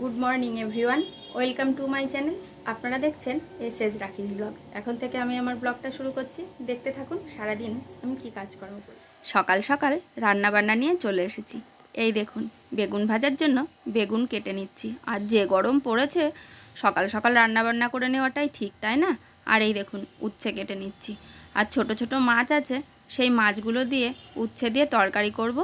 Good morning everyone, welcome to my channel. আপনারা দেখছেন S S রাখিস ব্লগ। এখন থেকে আমি আমার ব্লগটা শুরু করছি। দেখতে থাকুন, সারাদিন আমি কি কাজ করব সকাল সকাল রান্না বান্না নিয়ে চলে এসেছি। এই দেখুন, বেগুন ভাজার জন্য বেগুন কেটে নিচ্ছি। আর যে গরম পড়েছে, সকাল সকাল রান্না বান্না করে নেওয়াটাই ঠিক, তাই না? আর এই দেখুন, উচ্ছে কেটে নিচ্ছি। আর ছোট ছোট মাছ আছে, সেই মাছগুলো দিয়ে উচ্ছে দিয়ে তরকারি করব,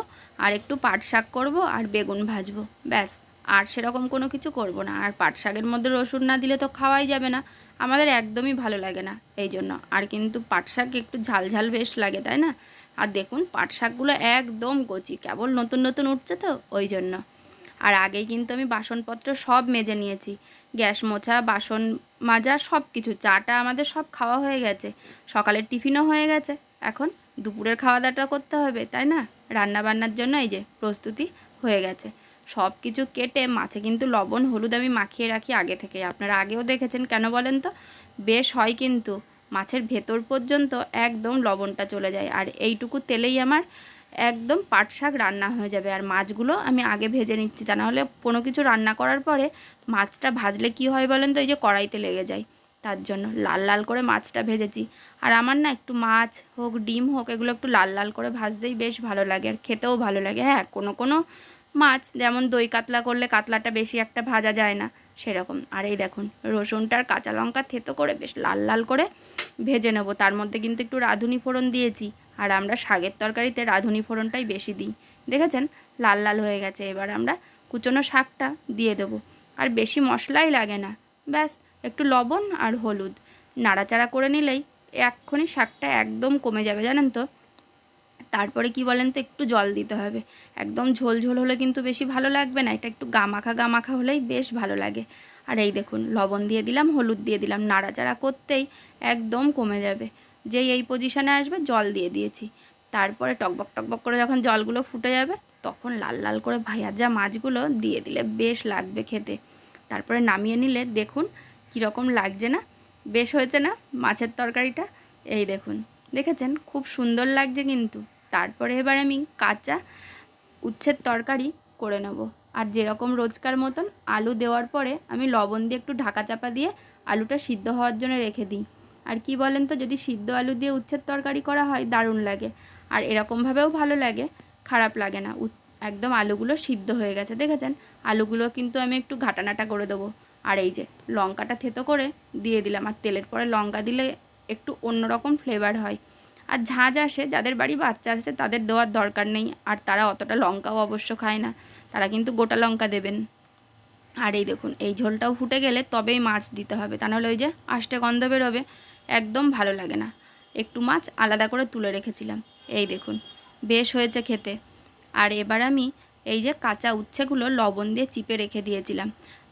আর একটু পাট শাক করব, আর বেগুন ভাজবো। ব্যাস। আর সেরকম কোনো কিছু করব না। আর পাট শাকের মধ্যে রসুন না দিলে তো খাওয়াই যাবে না। আমাদের একদমই ভালো লাগে না এই জন্য। আর কিন্তু পাট শাক একটু ঝাল ঝাল বেশ লাগে, তাই না? আর দেখুন, পাট শাকগুলো একদম কচি, কেবল নতুন নতুন উঠছে তো ওই জন্য। আর আগেই কিন্তু আমি বাসনপত্র সব মেজে নিয়েছি। গ্যাস মোছা, বাসন মাজা সব কিছু চাটা আমাদের সব খাওয়া হয়ে গেছে। সকালের টিফিনও হয়ে গেছে। এখন দুপুরের খাওয়া দাওয়াটা করতে হবে, তাই না? রান্না বান্নার জন্য এই যে প্রস্তুতি হয়ে গেছে। সব কিছু কেটে মাছে কিন্তু লবণ, হলুদ আমি মাখিয়ে রাখি আগে থেকে। আপনারা আগেও দেখেছেন কেন বলেন তো? বেশ হয় কিন্তু মাছের ভেতর পর্যন্ত একদম লবণটা চলে যায়। আর এইটুকু তেলেই আমার একদম পাট শাক রান্না হয়ে যাবে। আর মাছগুলো আমি আগে ভেজে নিচ্ছি, তা নাহলে কোনো কিছু রান্না করার পরে মাছটা ভাজলে কি হয় বলেন তো? এই যে কড়াইতে লেগে যায়। তার জন্য লাল লাল করে মাছটা ভেজেছি। আর আমার না একটু মাছ হোক, ডিম হোক, এগুলো একটু লাল লাল করে ভাজতেই বেশ ভালো লাগে। আর খেতেও ভালো লাগে। হ্যাঁ কোনো কোনো মাছ, যেমন দই কাতলা করলে কাতলাটা বেশি একটা ভাজা যায় না, সেরকম। আর এই দেখুন রসুনটার কাঁচা লঙ্কা থেতো করে বেশ লাল লাল করে ভেজে নেব। তার মধ্যে কিন্তু একটু রাঁধুনি ফোড়ন দিয়েছি, আর আমরা শাকের তরকারিতে রাঁধুনি ফোড়নটাই বেশি দিই। দেখেছেন? লাল লাল হয়ে গেছে। এবার আমরা কুচনো শাকটা দিয়ে দেবো। আর বেশি মশলাই লাগে না, ব্যাস, একটু লবণ আর হলুদ। নাড়াচাড়া করে নিলেই এক্ষুনি শাকটা একদম কমে যাবে, জানেন তো? তারপরে কি বলেন তো, একটু জল দিতে হবে। একদম ঝোল ঝোল হলে কিন্তু বেশি ভালো লাগবে না, এটা একটু গামাখা গামাখা হলেই বেশ ভালো লাগে। আর এই দেখুন, লবণ দিয়ে দিলাম, হলুদ দিয়ে দিলাম, নাড়াচাড়া করতেই একদম কমে যাবে। যেই এই পজিশানে আসবে, জল দিয়ে দিয়েছি। তারপরে টকবক টকবক করে যখন জলগুলো ফুটে যাবে, তখন লাল লাল করে ভাজা মাছগুলো দিয়ে দিলে বেশ লাগবে খেতে। তারপরে নামিয়ে নিলে দেখুন কীরকম লাগছে না, বেশ হয়েছে না মাছের তরকারিটা? এই দেখুন, দেখেছেন? খুব সুন্দর লাগছে কিন্তু। তারপরে এবার আমি কাঁচা উচ্ছের তরকারি করে নেব। আর যেরকম রোজকার মতন আলু দেওয়ার পরে আমি লবণ দিয়ে একটু ঢাকা চাপা দিয়ে আলুটা সিদ্ধ হওয়ার জন্য রেখে দিই। আর কি বলেন তো, যদি সিদ্ধ আলু দিয়ে উচ্ছের তরকারি করা হয় দারুণ লাগে। আর এরকমভাবেও ভালো লাগে, খারাপ লাগে না। একদম আলুগুলো সিদ্ধ হয়ে গেছে, দেখেছেন? আলুগুলো কিন্তু আমি একটু ঘাটানাটা করে দেবো। আর এই যে লঙ্কাটা থেতো করে দিয়ে দিলাম। আর তেলের পরে লঙ্কা দিলে একটু অন্যরকম ফ্লেভার হয়। আর ঝাঁঝ আসে, যাদের বাড়ি বাচ্চা আছে তাদের দেওয়ার দরকার নেই। আর তারা অতটা লঙ্কাও অবশ্য খায় না। তারা কিন্তু গোটা লঙ্কা দেবেন। আর এই দেখুন, এই ঝোলটাও ফুটে গেলে তবেই মাছ দিতে হবে। তা নাহলে ওই যে আষ্টে গন্ধ বেরোবে, একদম ভালো লাগে না। একটু মাছ আলাদা করে তুলে রেখেছিলাম। এই দেখুন, বেশ হয়েছে খেতে। আর এবার আমি এই যে কাঁচা উচ্ছেগুলো লবণ দিয়ে চিপে রেখে দিয়েছিলাম।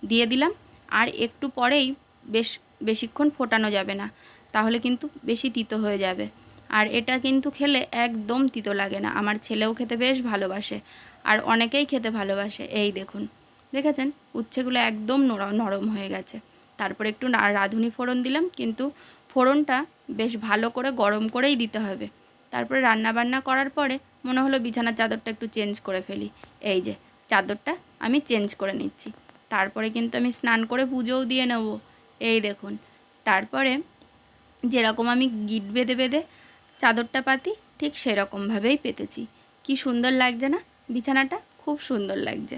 দিয়ে দিলাম, আর একটু পরেই বেশ, বেশিক্ষণ ফোটানো যাবে না। তাহলে কিন্তু বেশি তিতো হয়ে যাবে। আর এটা কিন্তু খেলে একদম তিতো লাগে না। আমার ছেলেও খেতে বেশ ভালোবাসে আর অনেকেই খেতে ভালোবাসে। এই দেখুন, দেখেছেন? উচ্ছেগুলো একদম নরম হয়ে গেছে। তারপর একটু রাঁধুনি ফোড়ন দিলাম, কিন্তু ফোড়নটা বেশ ভালো করে গরম করেই দিতে হবে। তারপরে রান্না বান্না করার পরে মনে হলো বিছানার চাদরটা একটু চেঞ্জ করে ফেলি। এই যে, চাদরটা আমি চেঞ্জ করে নিচ্ছি। তারপরে কিন্তু আমি স্নান করে পুজোও দিয়ে নেব। এই দেখুন, তারপরে যেরকম আমি গিট বেঁধে বেঁধে চাদরটা পাতি ঠিক সেরকমভাবেই পেতেছি। কি সুন্দর লাগছে না? বিছানাটা খুব সুন্দর লাগছে।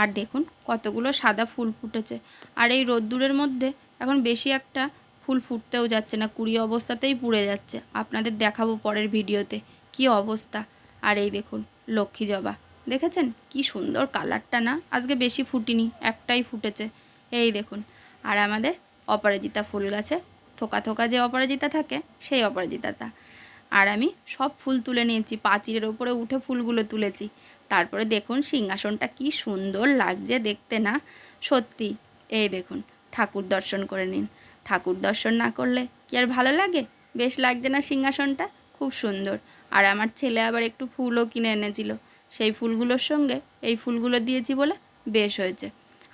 আর দেখুন কতগুলো সাদা ফুল ফুটেছে। আর এই রোদ্দুরের মধ্যে এখন বেশি একটা ফুল ফুটতেও যাচ্ছে না, কুড়ি অবস্থাতেই পুড়ে যাচ্ছে। আপনাদের দেখাবো পরের ভিডিওতে কি অবস্থা। আর এই দেখুন লক্ষ্মী জবা। দেখেছেন? কি সুন্দর কালারটা না? আজকে বেশি ফুটিনি, একটাই ফুটেছে। এই দেখুন। আর আমাদের অপরাজিতা ফুল গাছে, থোকা থোকা যে অপরাজিতা থাকে, সেই অপরাজিতাটা। আর আমি সব ফুল তুলে নিয়েছি পাঁচিরের ওপরে উঠে ফুলগুলো তুলেছি। তারপরে দেখুন সিংহাসনটা কি সুন্দর লাগছে দেখতে না? সত্যি, এই দেখুন, ঠাকুর দর্শন করে নিন। ঠাকুর দর্শন না করলে কি আর ভালো লাগে? বেশ লাগছে না সিংহাসনটা? খুব সুন্দর। আর আমার ছেলে আবার একটু ফুলও কিনে এনেছিল। সেই ফুলগুলোর সঙ্গে এই ফুলগুলো দিয়েছি বলে বেশ হয়েছে।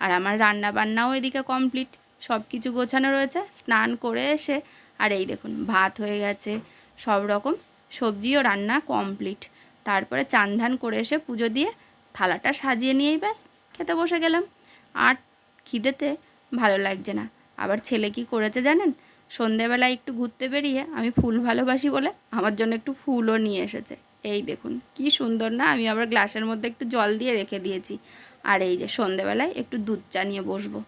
আর আমার রান্না বান্নাও এদিকে কমপ্লিট। সব কিছু গোছানো রয়েছে, স্নান করে এসে, আর এই দেখুন, ভাত হয়ে গেছে। সব রকম সবজিও রান্না কমপ্লিট তারপরে চানধান করে এসে পুজো দিয়ে থালাটা সাজিয়ে নিয়েই ব্যাস, খেতে বসে গেলাম। আর খিদেতে ভালো লাগছে না। আবার ছেলে কি করেছে জানেন? সন্ধেবেলায় একটু ঘুরতে বেরিয়ে আমি ফুল ভালোবাসি বলে আমার জন্য একটু ফুলও নিয়ে এসেছে। এই দেখুন, কি সুন্দর না? আমি আবার গ্লাসের মধ্যে একটু জল দিয়ে রেখে দিয়েছি। আর এই যে সন্ধেবেলায় একটু দুধ চা নিয়ে বসবো।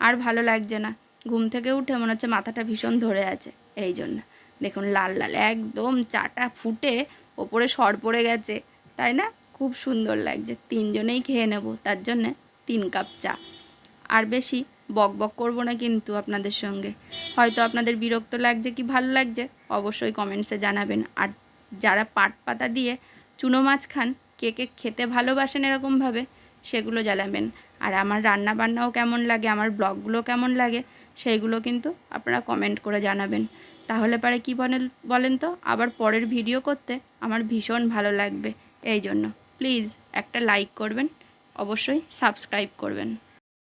আর ভালো লাগছে না। ঘুম থেকে উঠে মনে হচ্ছে মাথাটা ভীষণ ধরে আছে। এই জন্য। দেখুন, লাল লাল, একদম চাটা ফুটে ওপরে সর পড়ে গেছে। তাই না? খুব সুন্দর লাগছে। তিনজনেই খেয়ে নেব, তার জন্যে তিন কাপ চা। আর বেশি বক বক করব না কিন্তু আপনাদের সঙ্গে। হয়তো আপনাদের বিরক্ত লাগছে কি ভালো লাগছে? অবশ্যই কমেন্টসে জানাবেন। আর যারা পাট পাতা দিয়ে চুনো মাছ খান, কে কে খেতে ভালোবাসেন এরকমভাবে, সেগুলো জ্বালাবেন আর আমার রান্না বান্নাও কেমন লাগে, আমার ব্লগগুলো কেমন লাগে সেইগুলো কিন্তু আপনারা কমেন্ট করে জানাবেন। তাহলে পারে কি বলেন বলেন তো? আবার পরের ভিডিও করতে আমার ভীষণ ভালো লাগবে। এই জন্য প্লিজ একটা লাইক করবেন, অবশ্যই সাবস্ক্রাইব করবেন।